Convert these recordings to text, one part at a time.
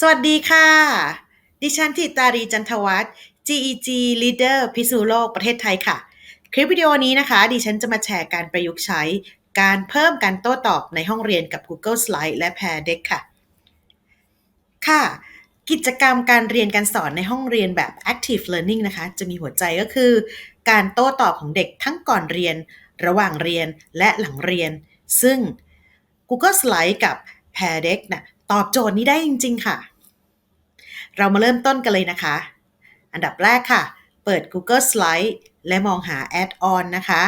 สวัสดีค่ะ ดิฉันทิตารีจันทวัฒน์ GEG Leader พิษณุโลกประเทศไทยค่ะ คลิปวิดีโอนี้นะคะ ดิฉันจะมาแชร์การประยุกต์ใช้ การเพิ่มการโต้ตอบในห้องเรียนกับ Google Slide และ Pear Deck ค่ะ ค่ะ กิจกรรมการเรียนการสอนในห้องเรียนแบบ Active Learning นะคะ จะมีหัวใจก็คือ การโต้ตอบของเด็กทั้งก่อนเรียน ระหว่างเรียนและหลังเรียน ซึ่ง Google Slide กับ Pear Deck นะ ตอบโจทย์นี้ได้จริง ๆ ค่ะ เรามาเริ่มต้นกันเลยนะคะ อันดับแรกค่ะ เปิด Google Slide และมองหา Add-on นะคะ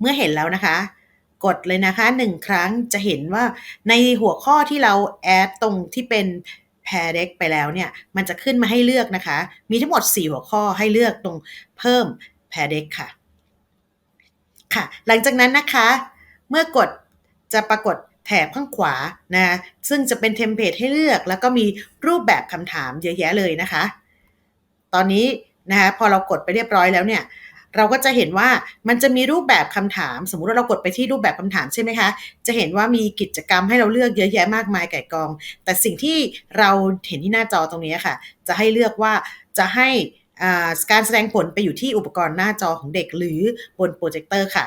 เมื่อเห็นแล้วนะคะ กดเลยนะคะ 1 ครั้งจะเห็นว่าในหัวข้อที่เราแอดตรงที่เป็น Pair Deck ไปแล้วเนี่ย มันจะขึ้นมาให้เลือกนะคะ มีทั้งหมด 4 หัวข้อให้เลือกตรงเพิ่ม Pair Deck ค่ะ ค่ะ หลังจากนั้นนะคะ เมื่อกดจะปรากฏ แถบข้างขวานะซึ่งจะเป็นเทมเพลตให้เลือก แล้วก็มีรูปแบบคำถามเยอะแยะเลยนะคะ ตอนนี้นะคะพอเรากดไปเรียบร้อยแล้วเนี่ยเราก็จะเห็นว่ามันจะมีรูปแบบคำถาม สมมุติว่าเรากดไปที่รูปแบบคำถามใช่ไหมคะ จะเห็นว่ามีกิจกรรมให้เราเลือกเยอะแยะมากมายไก่กอง แต่สิ่งที่เราเห็นที่หน้าจอตรงนี้ค่ะ จะให้เลือกว่าจะให้การแสดงผลไปอยู่ที่อุปกรณ์หน้าจอของเด็กหรือบนโปรเจคเตอร์ค่ะ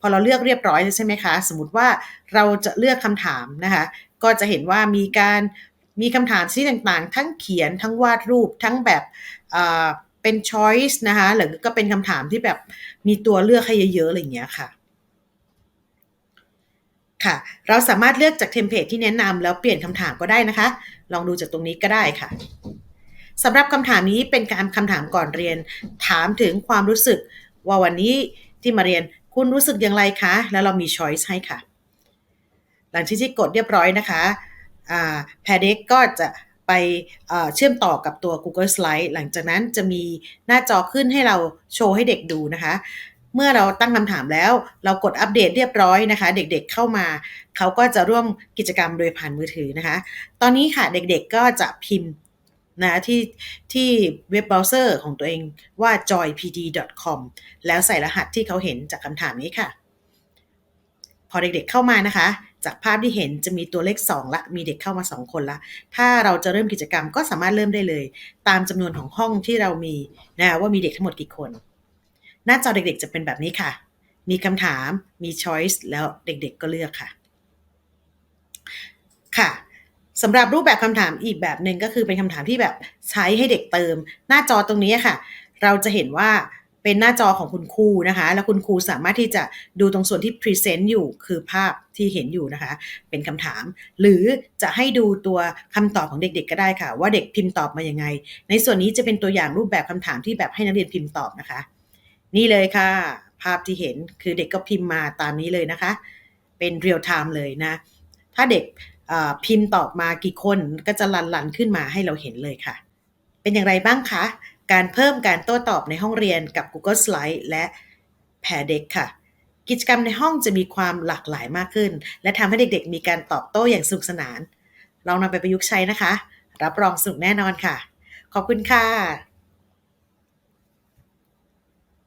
พอเราเลือกเรียบร้อยใช่ไหมคะ สมมติว่าเราจะเลือกคำถามนะคะ ก็จะเห็นว่ามีการมีคำถามที่ต่างๆ ทั้งเขียนทั้งวาดรูปทั้งแบบเป็น choice นะคะหรือก็เป็นคำถามที่แบบมีตัวเลือกให้เยอะๆอะไรอย่างเงี้ยค่ะค่ะ เราสามารถเลือกจากเทมเพลตที่แนะนำแล้วเปลี่ยนคำถามก็ได้นะคะ ลองดูจากตรงนี้ก็ได้ค่ะสำหรับคำถามนี้เป็นการคำถามก่อนเรียน ถามถึงความรู้สึกว่าวันนี้ที่มาเรียน คุณรู้สึกอย่างไรคะ แล้วเรามี choice ให้ค่ะ หลังที่ที่กดเรียบร้อยนะคะแพดเด็กก็จะไปเชื่อมต่อกับตัว Google Slide หลังจากนั้นจะมีหน้าจอขึ้นให้เราโชว์ให้เด็กดูนะคะ เมื่อเราตั้งคำถามแล้ว เรากดอัปเดตเรียบร้อยนะคะ เด็กๆเข้ามา เขาก็จะร่วมกิจกรรมโดยผ่านมือถือนะคะ ตอนนี้ค่ะเด็กๆก็จะพิมพ์ นะที่ที่เว็บเบราว์เซอร์ของตัวเองว่า joypd.com แล้วใส่รหัสที่เขาเห็นจากคำถามนี้ค่ะ พอเด็กๆเข้ามานะคะ จากภาพที่เห็นจะมีตัวเลข 2 ละ มีเด็กเข้ามา 2 คนละ ถ้าเราจะเริ่มกิจกรรมก็สามารถเริ่มได้เลย ตามจำนวนของห้องที่เรามีนะว่ามีเด็กทั้งหมดกี่คน หน้าจอเด็กๆจะเป็นแบบนี้ค่ะ มีคำถามมี choice แล้วเด็กๆก็เลือกค่ะค่ะ สำหรับรูปแบบคำถามอีกแบบหนึ่งก็คือเป็นคำถามที่แบบใช้ให้เด็กเติม หน้าจอตรงนี้ค่ะ เราจะเห็นว่าเป็นหน้าจอของคุณครูนะคะ แล้วคุณครูสามารถที่จะดูตรงส่วนที่พรีเซนต์อยู่คือภาพที่เห็นอยู่นะคะ เป็นคำถาม หรือจะให้ดูตัวคำตอบของเด็ก ๆ ก็ได้ค่ะ ว่าเด็กพิมพ์ตอบมายังไง ในส่วนนี้จะเป็นตัวอย่างรูปแบบคำถามที่แบบให้นักเรียนพิมพ์ตอบนะคะ นี่เลยค่ะ ภาพที่เห็นคือเด็กก็พิมพ์มาตามนี้เลยนะคะ เป็นเรียลไทม์เลยนะ ถ้าเด็ก พิมพ์ตอบมากี่คนก็จะลันลันขึ้นมาให้เราเห็นเลยค่ะ เป็นอย่างไรบ้างคะ การเพิ่มการโต้ตอบในห้องเรียนกับ Google Slide และ Pear Deck ค่ะ กิจกรรมในห้องจะมีความหลากหลายมากขึ้น และทำให้เด็กๆ มีการตอบโต้อย่างสนุกสนาน ลองนำไปประยุกต์ใช้นะคะ รับรองสนุกแน่นอนค่ะ ขอบคุณค่ะ